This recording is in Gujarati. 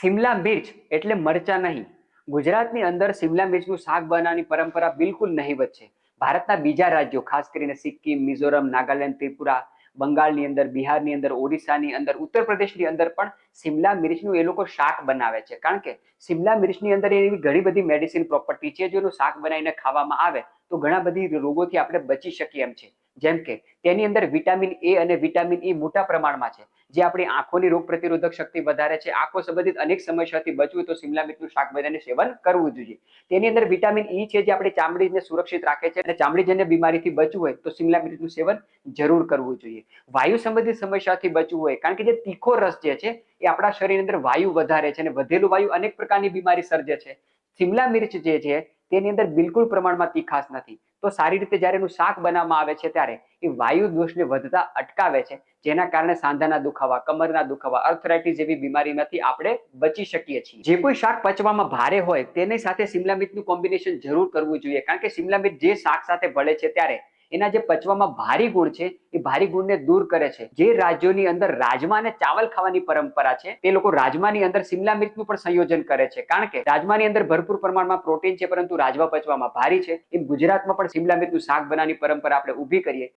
સિમલા મિર્ચ એટલે મરચા નહીં. ગુજરાતની અંદર શિમલા મિર્ચનું શાક બનાવવાની પરંપરા બિલકુલ નહીવત છે. ભારતના બીજા રાજ્યો, ખાસ કરીને સિક્કિમ, મિઝોરમ, નાગાલેન્ડ, ત્રિપુરા, બંગાળની અંદર, બિહારની અંદર, ઓડિશાની અંદર, ઉત્તર પ્રદેશની અંદર પણ શિમલા મિર્ચનું એ લોકો શાક બનાવે છે. કારણ કે શિમલા મિર્ચની અંદર એવી ઘણી બધી મેડિસિન પ્રોપર્ટી છે, જેનું શાક બનાવીને ખાવામાં આવે તો ઘણા બધી રોગોથી આપણે બચી શકીએ એમ છે. જેમ કે તેની અંદર વિટામિન એ અને વિટામિન ઈ મોટા પ્રમાણમાં છે. જે આપણી આંખોની રોગ પ્રતિરોધક શક્તિ વધારે છે, આંખો સંબંધિત અનેક સમસ્યાથી બચવું તો સિમલા મિર્ચનું શાકભાજીનું સેવન કરવું જોઈએ. તેની અંદર વિટામિન ઈ છે જે આપણી ચામડીને સુરક્ષિત રાખે છે અને ચામડીજન્ય બીમારીથી બચવું હોય તો સિમલા મિર્ચનું સેવન જરૂર કરવું જોઈએ. વાયુ સંબંધિત સમસ્યાથી બચવું હોય, કારણ કે જે તીખો રસ જે છે એ આપણા શરીરની અંદર વાયુ વધારે છે અને વધેલું વાયુ અનેક પ્રકારની બીમારી સર્જે છે. સિમલા મિર્ચ જે છે, તેની અંદર બિલકુલ પ્રમાણમાં તીખાસ નથી. તો સારી રીતે જ્યારે એનું શાક બનાવવામાં આવે છે ત્યારે એ વાયુ દોષને વધતા અટકાવે છે, જેના કારણે સાંધાના દુખાવા, કમરના દુખાવા અર્થરાઇટિસ જેવી બીમારીમાંથી આપણે બચી શકીએ છીએ. જે કોઈ શાક પચવામાં ભારે હોય, તેની સાથે સિમલા મિર્ચનું કોમ્બિનેશન જરૂર કરવું જોઈએ, કારણ કે શિમલા મિર્ચ જે શાક સાથે ભળે છે ત્યારે એના જે પચવામાં ભારી ગુણ છે, એ ભારી ગુણને દૂર કરે છે. જે રાજ્યોની અંદર રાજમા અને ચાવલ ખાવાની પરંપરા છે, તે લોકો રાજમાની અંદર સિમલા મિર્ચનું પણ સંયોજન કરે છે. કારણ કે રાજમાની અંદર ભરપૂર પ્રમાણમાં પ્રોટીન છે, પરંતુ રાજમા પચવામાં ભારી છે. એમ ગુજરાતમાં પણ સિમલા મિર્ચનું શાક બનાવવાની પરંપરા આપણે ઊભી કરીએ.